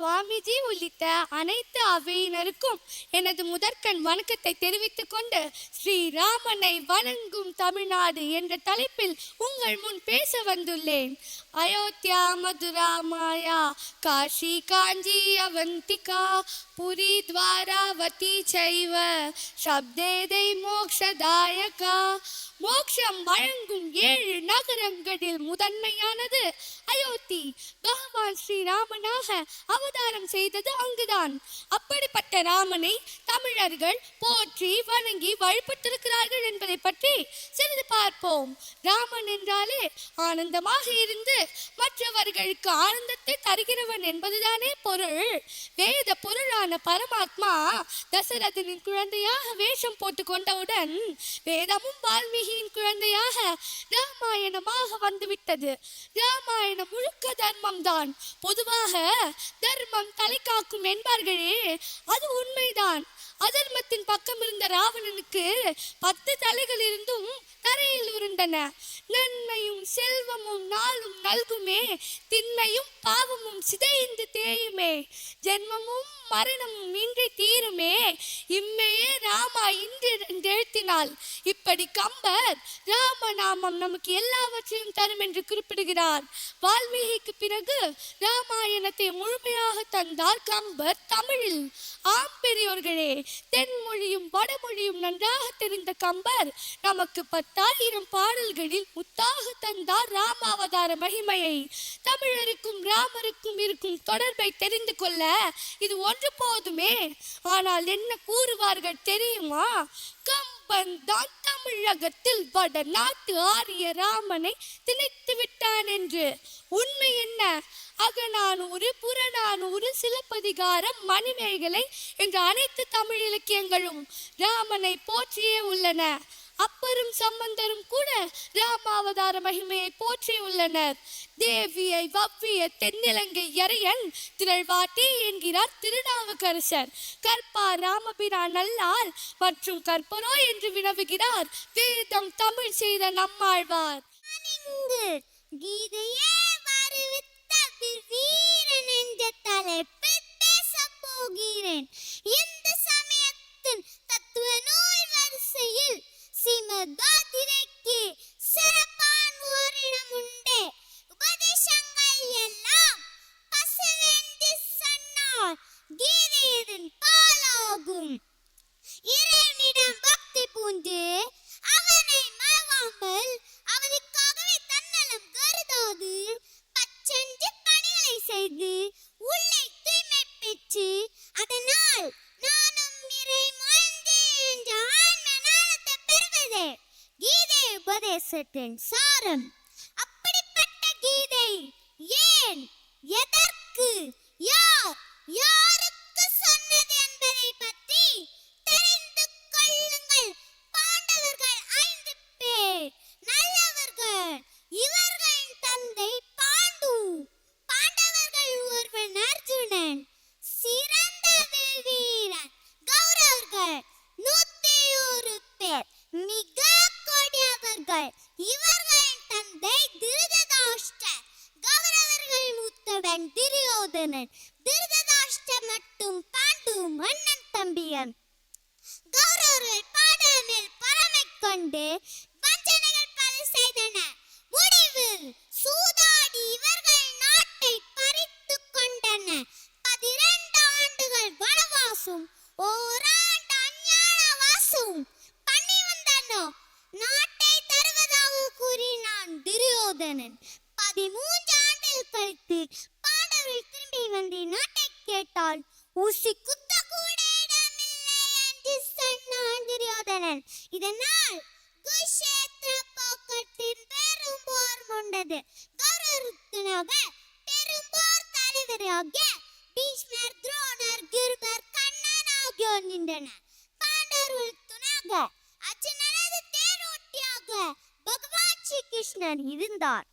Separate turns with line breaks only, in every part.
சுவாமிஜி உள்ளிட்ட அனைத்து அவையினருக்கும் எனது முதற்கண் வணக்கத்தை தெரிவித்துக் கொண்டு ஸ்ரீராமனை வணங்கும் தமிழ்நாடு என்ற தலைப்பில் உங்கள் முன் பேச வந்துள்ளேன். அயோத்தியா மதுரா மாயா காஷி காஞ்சி அவந்திகா புரி துவாராவதி சைவ சப்தேதை மோக்ஷதாயகா மோட்சம் வழங்கும் ஏழு நகரங்களில் முதன்மையானது அயோத்தி. பகவான் ஸ்ரீராமனாக அவதாரம் செய்தது அங்குதான். அப்படிப்பட்ட ராமனை தமிழர்கள் போற்றி வணங்கி வழிபட்டிருக்கிறார்கள் என்பதை பற்றி சிறிது பார்ப்போம். ராமன் என்றாலே ஆனந்தமாக இருந்து மற்றவர்களுக்கு ஆனந்தத்தை தருகிறவன் என்பதுதானே பொருள். வேத பொருளான பரமாத்மா தசரதனின் குழந்தையாக வேஷம் போட்டு கொண்டவுடன் வேதமும் வால்மீகி வால்மீகியின் குழந்தையாக ராமாயணமாக வந்துவிட்டது. ராமாயணம் முழுக்க தர்மம் தான் பொதுவாக தர்மம் தலை காக்கும் என்பார்களே அது உண்மைதான். அதர்மத்தின் பக்கம் இருந்த ராவணனுக்கு பத்து தலைகள் இருந்தும் தரையில் உருண்டன. நன்மையும் செல்வமும் நாளும் நல்குமே திண்மையும் பாவமும் சிதைந்து தேயுமே. ஜென்மமும் மரணமும் இன்றி தீருமே. இம்மையே ராமா இன்று எழுத்தினால் இப்படி கம்பர் ராமநாமம் நமக்கு எல்லாவற்றையும் தரும் என்று குறிப்பிடுகிறார். வால்மீகிக்கு பிறகு ராமாயணத்தை முழுமையாக தந்தார் கம்பர் தமிழில். ஆம் பெரியோர்களே தென்மொழியும் வடமொழியும் நன்றாக தெரிந்த கம்பர் நமக்கு பத்தாயிரம் பாடல்களில் முத்தாக தந்தார் ராமாவதார மகிமையை. தமிழருக்கும் ராமருக்கும் இருக்கும் தொடர்பை தெரிந்து கொள்ள இது ஒன்று போதுமே. ஆனால் என்ன கூறுவார்கள் தெரியுமா? கம்பன் தான் தமிழகத்தில் வட நாட்டு ஆரிய ராமனை திணித்து விட்டான் என்று. உண்மை என்ன? அகநானூறு புறநானூறு சிலப்பதிகாரம் மணிமேகலை என்ற அனைத்து தமிழ் இலக்கியங்களும் ராமனை போற்றியே உள்ளன. அப்பரும் சம்பந்தரும் கூட ராமாவதார மகிமையை போற்றி உள்ளனர். தேவியை வவ்விய தென்னிலங்கை எறையன் திரள்வாட்டி என்கிறார் திருநாவுக்கரசர். கற்பா ராமபிரா நல்லார் மற்றும் கற்பரோ என்று வினவுகிறார். வேதம் தமிழ் செய்த நம்மாழ்வார்.
கீதையே தலைப்பில் பேசப் போகிறேன் இந்த சமயத்தின் தத்துவ நூல் வரிசையில் சிமதாதிரைக்கு சிறப்பான ஓரிடம் உண்டு உபதேசங்கள் எல்லாம் பசுவென்று சொன்னார் கீதையின் பாலாகும் இறைவனிடம் பக்தி பூண்டு அவனை மறவாமல் அவனுக்காகவே தன்னலம் கருதாது பச்சென்று பணிகளை செய்து உள்ளே தூய்மை பெற்று அதனால் நானும் இறை மறந்து என்ற ஆன்ம ஞானத்தை பெறுவதே கீதை உபதேசத்தின் சாரம். அப்படிப்பட்ட கீதை ஏன் கௌரவர்கள் பாடாமல் பரமை கொண்டு வஞ்சனைகள் பல செய்தன முடிவில் சூதாடி இவர்கள் நாட்டை பறித்து கொண்டன பதிரெண்டு ஆண்டுகள் வனவாசம் ஓராண்டு அஞ்ஞான வாசம் பண்ணி வந்தனோ? நாட்டை தருவதாக கூறினான் துரியோதனன். பதிமூன்று ஆண்டுகள் கழித்து பாண்டவர்கள் திரும்பி வந்து நாட்டை கேட்டால் ஊசி கொண்டனர் இதனால் குஷேத்திர போக்கத்தின் பெரும் போர் கொண்டது கௌரவத்தினாக பெரும் போர் தலைவராக பீஷ்மர் துரோணர் கிருபர் கண்ணன் ஆகியோர் நின்றனர். பாண்டவர்கள் துணாக அச்சனது தேரோட்டியாக பகவான் ஸ்ரீ கிருஷ்ணன் இருந்தார்.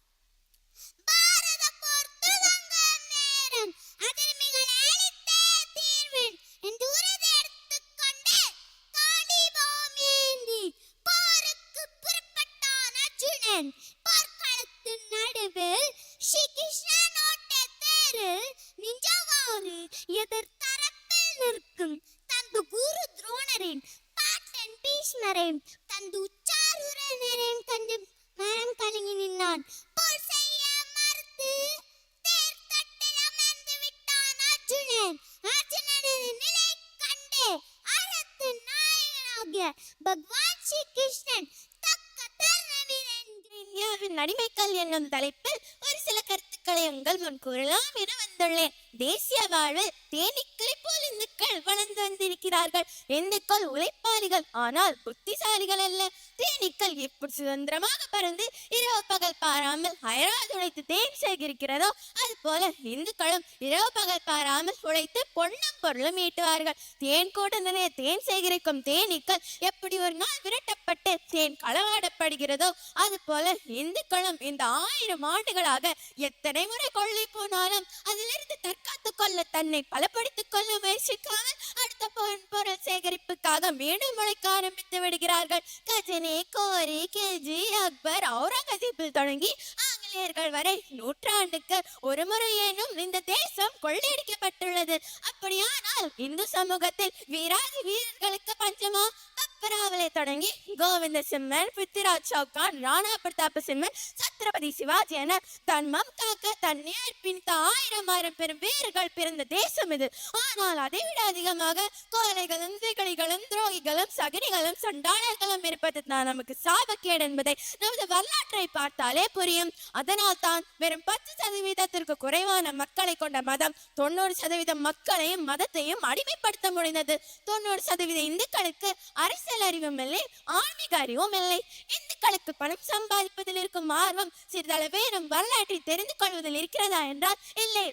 தந்து உச்சாருரனரேன் கண்டு மனம் கலங்கி நின்னான் போர் செய்ய மறுத்து தேர் தட்டில் அமர்ந்து விட்டான் அர்ஜுனன். அர்ஜுனனின் நிலை கண்டு அறத்து நாயகனாகிய பகவான் ஸ்ரீ கிருஷ்ணன் தக்க
அடிமைக்கல் என்னும் தலைப்பில் ஒரு சில கருத்துக்களை உங்கள் முன் கூறலாம் என வந்துள்ளேன். தேசிய வாழ்வில் தேனீக்களை மக்கள் வளர்ந்து வந்திருக்கிறார்கள். இந்துக்கள் உழைப்பாளிகள். ஆனால் புத்திசாலிகள் அல்ல. தேனீக்கள் எப்படி சுதந்திரமாக பறந்து இரவு பகல் பாராமல் அயராது உழைத்து தேன் சேகரிக்கிறதோ அது போல இந்துக்களும் இரவு பகல் பாராமல் உழைத்து பொன்னும் பொருளும் ஈட்டுவார்கள். தேன் கூட நிறைய தேன் சேகரிக்கும் தேனீக்கள் எப்படி ஒரு நாள் விரட்டப்பட்டு தேன் களவாடப்படுகிறதோ அது போல இந்துக்களும் இந்த ஆயிரம் ஆண்டுகளாக எத்தனை முறை கொள்ளை போனாலும் அதிலிருந்து தற்காத்துக் கொள்ள தன்னை பலப்படுத்திக் கொள்ள முயற்சிக்காமல் அடுத்த பொன் பொருள் சேகரிப்புக்காக மீண்டும் உழைக்க ஆரம்பித்து விடுகிறார்கள். கஜினி கோரி கில்ஜி அக்பர் அவுரங்கசீப்பில் தொடங்கி ஆங்கிலேயர்கள் வரை நூற்றாண்டுக்கு ஒரு முறையேனும் இந்த தேசம் கொள்ளையடிக்கப்பட்டுள்ளது. அப்படியானால் இந்து சமூகத்தில் வீராதி வீரர்களுக்கு பஞ்சமா? பப்பராவலை தொடங்கி கோவிந்த சிம்மன் பிருத்திராஜ் சௌகான் ராணா பிரதாப சிம்மன் சத்ரபதி சிவாஜி என தன்மம் காக்க தன்னை அர்ப்பணித்த ஆயிரம் ஆயிரம் பெரும் வீரர்கள் பிறந்த தேசம் இது. ஆனால் அதை விட அதிகமாக கோலைகளும் திகழிகளும் துரோகிகளும் சகினிகளும் சண்டாளர்களும் இருப்பது தான் நமக்கு சாபக்கேடு என்பதை நமது வரலாற்றை பார்த்தாலே புரியும். அதனால் தான் வெறும் பத்து சதவீதத்திற்கு குறைவான மக்களை கொண்ட மதம் தொண்ணூறு சதவீதம் மக்களையும் மதத்தையும் அடிமைப்படுத்த முடிந்தது. தொண்ணூறு சதவீத இந்துக்களுக்கு அரசியல் அறிவும் இல்லை ஆன்மீக அறிவும் இல்லை. இந்துக்களுக்கு பணம் சம்பாதிப்பதில் இருக்கும் ஆர்வம் பற்றியும் சிறிதளவே நம் வரலாற்றை தெரிந்து கொள்வதில் இருக்கிறதா என்றால் இல்லை.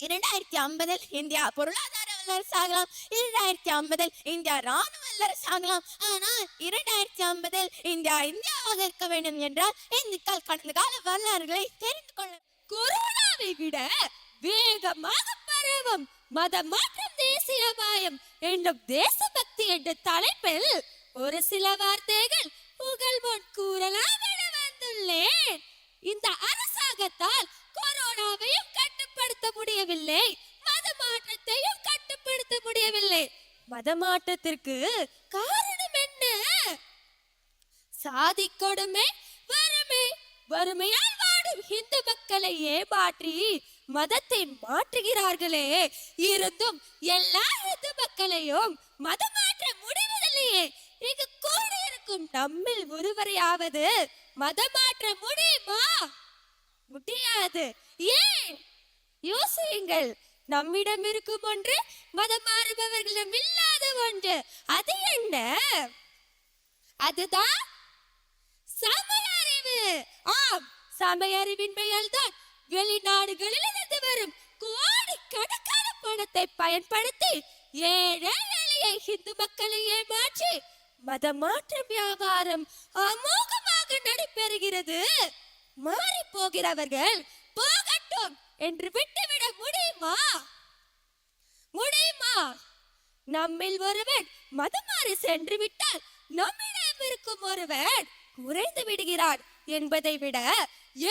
இரண்டாயிரத்தி ஐம்பதில் இந்தியா பொருளாதார வல்லரசாகலாம். இரண்டாயிரத்தி ஐம்பதில் இந்தியா ராணுவ வல்லரசாகலாம். ஆனால் இரண்டாயிரத்தி ஐம்பதில் இந்தியா இந்தியாவாக இருக்க வேண்டும் என்றால் இந்துக்கள் கடந்த கால வரலாறுகளை தெரிந்து கொள்ள
கொரோனாவை விட வேகமாக பரவும் மத மாற்றம் தேசிய அபாயம் என்னும் தேசபக்தி என்ற தலைப்பில் ஒரு சில வார்த்தைகள் உங்கள் முன் கூறலாம். என இந்த அரசாங்கத்தால் கொரோனாவையும் கட்டுப்படுத்த முடியவில்லை. மத மாற்றத்தையும் கட்டுப்படுத்த முடியவில்லை. மத மாற்றத்திற்கு காரணம் என்ன? சாதி கொடுமை வறுமை. வறுமையால் வாடும் இந்து மக்களை ஏமாற்றி மதத்தை மாற்றுகிறார்களே. இருந்தும் எல்லா இந்து மக்களையும் மதம் மாற்ற முடிவதில்லையே. இங்கு கூடியிருக்கும் நம்மில் ஒருவரையாவது மதம் மாற்ற முடியுமா முடியாது. ஏன்? யோசியுங்கள். நம்மிடம் இருக்கும் ஒன்று மதம் மாறுபவர்களிடம் இல்லாத ஒன்று. அது என்ன? அதுதான் சமய அறிவு. ஆம் சமய அறிவின் பெயர்தான் வெளிநாடுகளில் இருந்து வரும் கோடிக்கணக்கான பணத்தை பயன்படுத்தி ஏழை எளிய இந்து மக்களை ஏமாற்றி மத வியாபாரம் வியாபாரம் அமோகமாக நடைபெறுகிறது. மாறி போகிறவர்கள் போகட்டும் என்று விட்டுவிட முடியுமா? முடியுமா? நம்மில் ஒருவன் மதுமாறி சென்று விட்டால் நம்மிடம் இருக்கும் ஒருவன் குறைந்து விடுகிறான் என்பதை விட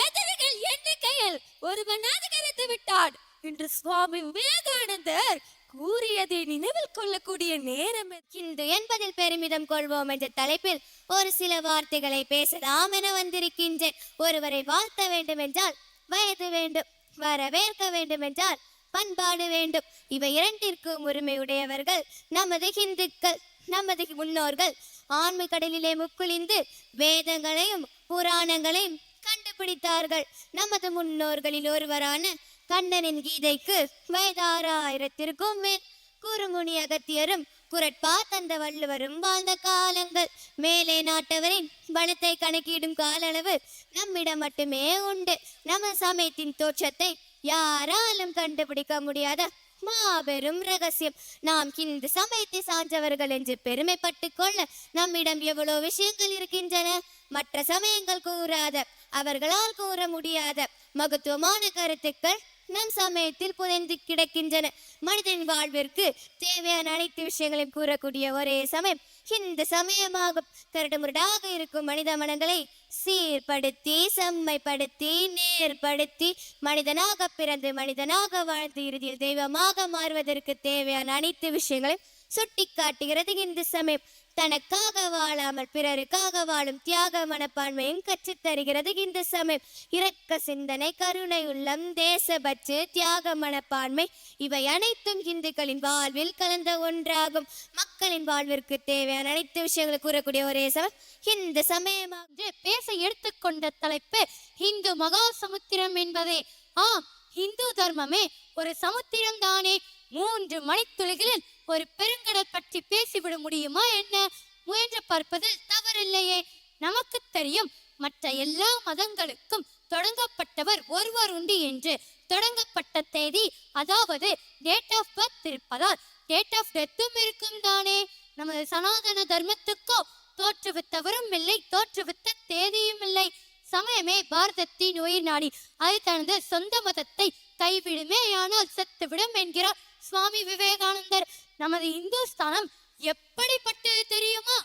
எதிரிகள் எண்ணிக்கையில் ஒருவன் அதிகரித்து விட்டான் என்று சுவாமி விவேகானந்தர் கூறியதை நினைவில் கொள்ளக்கூடிய நேரம்
இந்து என்பதில் பெருமிதம் கொள்வோம் என்ற தலைப்பில் ஒரு சில வார்த்தைகளை பேசலாம் என வந்திருக்கின்றேன். ஒருவரை வாழ்த்த வேண்டும் என்றால் வயது வேண்டும் வரவேற்க வேண்டும் என்றால் பண்பாடு வேண்டும். இவை இரண்டிற்கும் உரிமையுடையவர்கள் நமது இந்துக்கள் நமது முன்னோர்கள். ஆன்ம கடலிலே முக்குளிந்து வேதங்களையும் புராணங்களையும் கண்டுபிடித்தார்கள். நமது முன்னோர்களில் ஒருவரான கண்ணனின் கீதைக்கு வயதாறாயிரத்திற்கும் மேல் குறுமுனி அகத்தியரும் குரட்பா தந்த வள்ளுவரும் வாழ்ந்த காலங்கள். மேலே நாட்டவரின் பலத்தை கணக்கிடும் கால அளவு நம்மிடம் மட்டுமே உண்டு. நம்ம சமயத்தின் தோற்றத்தை யாராலும் கண்டுபிடிக்க முடியாத மாபெரும் ரகசியம். நாம் இந்த சமயத்தை சார்ந்தவர்கள் என்று பெருமைப்பட்டு கொள்ள நம்மிடம் எவ்வளவு விஷயங்கள் இருக்கின்றன? மற்ற சமயங்கள் கூறாத அவர்களால் கூற முடியாத மகத்துவமான கருத்துக்கள் நம் சமயத்தில் புதைந்து கிடக்கின்றன. மனிதன் வாழ்விற்கு தேவையான அனைத்து விஷயங்களையும் கூறக்கூடிய ஒரே சமயம். இந்த சமயமாக கரடுமுரடாக இருக்கும் மனித மனங்களை சீர்படுத்தி செம்மைப்படுத்தி நேர்படுத்தி மனிதனாக பிறந்து மனிதனாக வாழ்ந்து இறுதியில் தெய்வமாக மாறுவதற்கு தேவையான அனைத்து விஷயங்களையும்
சுட்டிக்காட்டுகிறது இந்து சமயம். தனக்காக வாழாமல் பிறருக்காக வாழும் தியாக மனப்பான்மையும் கற்று தருகிறது இந்து சமயம். இரக்க சிந்தனை கருணை உள்ளம் தேசபற்று தியாக மனப்பான்மை இவை அனைத்தும் இந்துக்களின் வாழ்வில் கலந்த ஒன்றாகும். மக்களின் வாழ்விற்கு தேவையான அனைத்து விஷயங்களை கூறக்கூடிய ஒரே சமயம். இந்து சமயமாக
என்று பேச எடுத்துக்கொண்ட தலைப்பு இந்து மகா சமுத்திரம் என்பதே. ஆம் இந்து தர்மமே ஒரு சமுத்திரம் தானே மூன்று மணித்துளிகளில் ஒரு பெருங்கடல் பற்றி பேசிவிட முடியுமா என்ன? முயன்று பார்ப்பதில் தவறில்லையே. நமக்கு தெரியும் மற்ற எல்லா மதங்களுக்கும் தொடங்கப்பட்டவர் ஒருவர் உண்டு என்று. தொடங்கப்பட்ட தேதி அதாவது டேட் ஆஃப் பர்த் இருப்பதால் டேட் ஆஃப் டெத்தும் இருக்கும் தானே. நமது சனாதன தர்மத்துக்கோ தோற்றுவித்தவரும் இல்லை தோற்றுவித்த தேதியும் இல்லை. சமயமே பாரதத்தின் உயிர் நாடி. அது தனது சொந்த மதத்தை கைவிடுமே ஆனால் செத்துவிடும் என்கிறார் சுவாமி விவேகானந்தர். நமது இந்துஸ்தானம் எப்படிப்பட்டது தெரியுமா?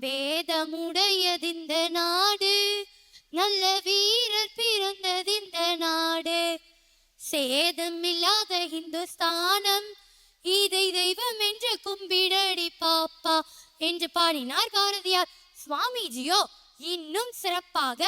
வேதமுடையதிந்த நாடு நல்ல வீரர் பிறந்ததிந்த நாடு. சேதமில்லாத இந்துஸ்தானம் இதை தெய்வம் என்று கும்பிடடி பாப்பா என்று பாடினார் பாரதியார். சுவாமிஜியோ இன்னும் சிறப்பாக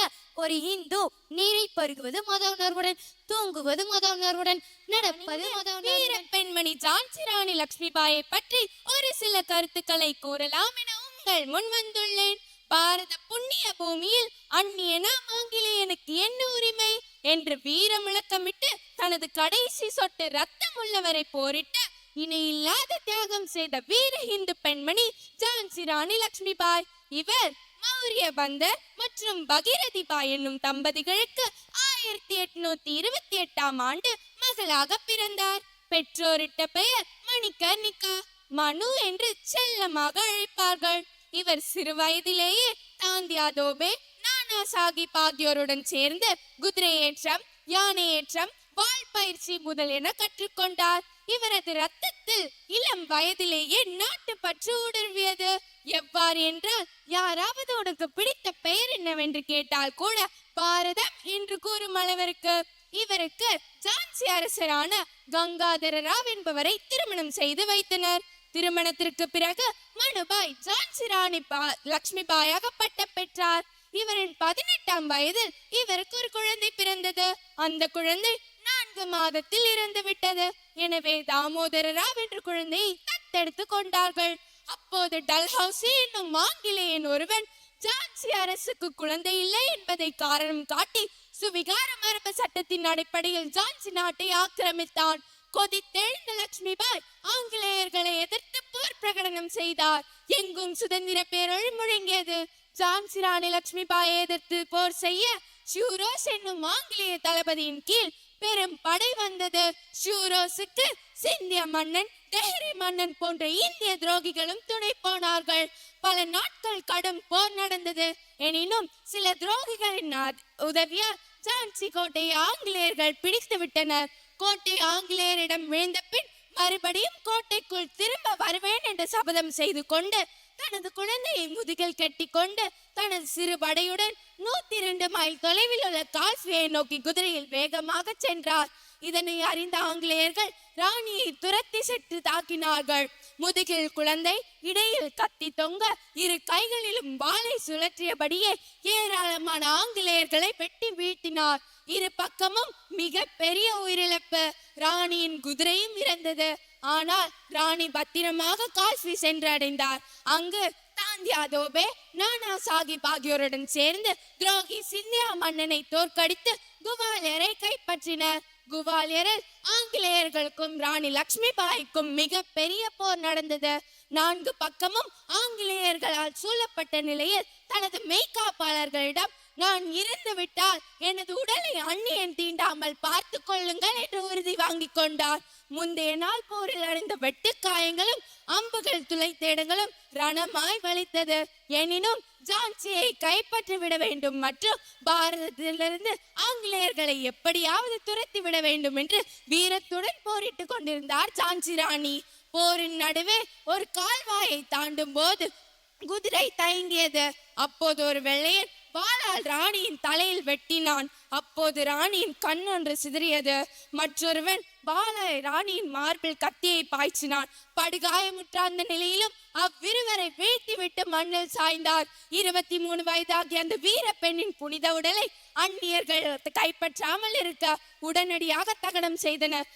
ஒரு இந்து நீரை பருகுவது மத உணர்வுடன் தூங்குவது மத உணர்வுடன் நடப்பது மத
வீர
உணர்வுடன்
பெண்மணி ஜான்சி ராணி லக்ஷ்மிபாயை பற்றி ஒரு சில கருத்துக்களை கூறலாம் என உங்கள் முன் வந்துள்ளேன். பாரத புண்ணிய பூமியில் அந்நியனாம் ஆங்கிலேயனுக்கு என்ன உரிமை? என்று வீர முழக்கமிட்டு தனது கடைசி சொட்டு ரத்தம் உள்ளவரை போரிட்டு இணையில்லாத தியாகம் செய்த வீர இந்து பெண்மணி ஜான்சி ராணி லக்ஷ்மிபாய். இவர் மௌரிய பந்தர் மற்றும் பகிரதிபா என்னும் தம்பதிகளுக்கு ஆயிரத்தி எட்நூத்தி இருபத்தி எட்டாம் ஆண்டு மகளாக பிறந்தார். பெற்றோரிட்ட பெயர் மணிகர்ணிகா மனு என்று செல்லமாக அழைப்பார்கள். இவர் சிறுவயதிலேயே தாந்தியா தோபே நானா சாஹிப் ஆகியோருடன் சேர்ந்து குதிரையேற்றம் யானையேற்றம் வாழ் பயிற்சி வாள் பயிற்சி கற்றுக்கொண்டார். இவரது ரத்தத்தில் இளம் வயதிலேயே நாட்டு பற்று ஊடுருவியது. எவ்வாறு என்றால் யாராவது உனக்கு பிடித்த பெயர் என்னவென்று கேட்டால் கூட பாரதம் என்று கூறும் அளவிற்கு. இவருக்கு ஜான்சி அரசரான கங்காதர ராவ் என்பவரை திருமணம் செய்து வைத்தனர். திருமணத்திற்கு பிறகு மனுபாய் ஜான்சி ராணி லக்ஷ்மிபாயாக பட்டம் பெற்றார். இவரின் பதினெட்டாம் வயதில் இவருக்கு ஒரு குழந்தை பிறந்தது. அந்த குழந்தை நான்கு மாதத்தில் இறந்து விட்டது எனவே தாமோதரராவ் என்ற குழந்தையை தத்தெடுத்து கொண்டார்கள். அப்போது டல்ஹவுசி என்னும் ஆங்கிலேயன் ஒருவன் ஜான்சி அரசுக்கு குழந்தை இல்லை என்பதை காரணம் காட்டி சுவிகார மரபு சட்டத்தின் அடிப்படையில் ஜான்சி நாட்டை ஆக்கிரமித்தான். கொதித்தெழுந்த லட்சுமிபாய் ஆங்கிலேயர்களை எதிர்த்து போர் பிரகடனம் செய்தார். எங்கும் சுதந்திர பேரொழி முழங்கியது. ஜான்சி ராணி லட்சுமிபாயை எதிர்த்து போர் செய்ய ஷூரோஸ் என்னும் ஆங்கிலேய தளபதியின் கீழ் பெரும் படை வந்தது. ஷூரோஸுக்கு சிந்திய மன்னன் டெஹரி மன்னன் போன்ற இந்திய துரோகிகளும் துணை போனார்கள். பல நாட்கள் கடும் போர் நடந்தது. எனினும் சில துரோகிகளின் உதவியால் ஜான்சி கோட்டையை ஆங்கிலேயர்கள் பிடித்து விட்டனர். கோட்டை ஆங்கிலேயரிடம் விழுந்த பின் மறுபடியும் கோட்டைக்குள் திரும்ப வருவேன் என்று சபதம் செய்து கொண்டு தனது குழந்தையை முதுகில் கட்டி கொண்டு தனது சிறு படையுடன் நூத்தி இரண்டு மைல் தொலைவில் உள்ள கால்ஸ்வேயை நோக்கி குதிரையில் வேகமாக சென்றார். இதனை அறிந்த ஆங்கிலேயர்கள் ராணியை துரத்தி சென்று தாக்கினார்கள். முதுகில் குழந்தை இடையில் கத்தி தொங்க இரு கைகளிலும் வாளை சுழற்றியபடியே ஏராளமான ஆங்கிலேயர்களை வெட்டி வீழ்த்தினார். இரு பக்கமும் மிக பெரிய உயிரிழப்பு. ராணியின் குதிரையும் இறந்தது. ஆனால் ராணி பத்திரமாக கால்ஸ்வி சென்றடைந்தார். அங்கு தாந்தியா தோபே நானா சாஹிப் ஆகியோருடன் சேர்ந்து துரோகி சிந்தியா மன்னனை தோற்கடித்து குவாலியரை கைப்பற்றினர். குவாலியரில் ஆங்கிலேயர்களுக்கும் ராணி லக்ஷ்மி பாய்க்கும் மிக பெரிய போர் நடந்தது. நான்கு பக்கமும் ஆங்கிலேயர்களால் சூழப்பட்ட நிலையில் தனது மெய்காப்பாளர்களிடம் நான் இருந்து விட்டால் எனது உடலை அந்நியன் தீண்டாமல் பார்த்து கொள்ளுங்கள் என்று உறுதி வாங்கிக் கொண்டார். முந்தைய நாள் போரில் அடைந்த வெட்டு காயங்களும் அம்புகள் துளைத்தேடங்களும் ரணமாய் வலித்தது. எனினும் ஜான்சியை கைப்பற்றி விட வேண்டும் மற்றும் பாரதத்திலிருந்து ஆங்கிலேயர்களை எப்படியாவது துரத்தி விட வேண்டும் என்று வீரத்துடன் போரிட்டுக் கொண்டிருந்தார் ஜான்சி ராணி. போரின் நடுவே ஒரு கால்வாயை தாண்டும் போது குதிரை தயங்கியது. அப்போது ஒரு வெள்ளையன் வாளால் ராணியின் தலையில் வெட்டினான். அப்போது ராணியின் கண் ஒன்று சிதறியது. மற்றொருவன் பால ராணியின் மார்பில் கத்தியை பாய்ச்சினான். படுகாயமுற்ற அந்த நிலையிலும் அவ்விருவரை வீழ்த்திவிட்டு மண்ணில் சாய்ந்தார். இருபத்தி மூணு வயதாகிய அந்த வீர பெண்ணின் புனித உடலை அந்நியர்கள் கைப்பற்றாமல் இருக்க உடனடியாக தகனம் செய்தனர்.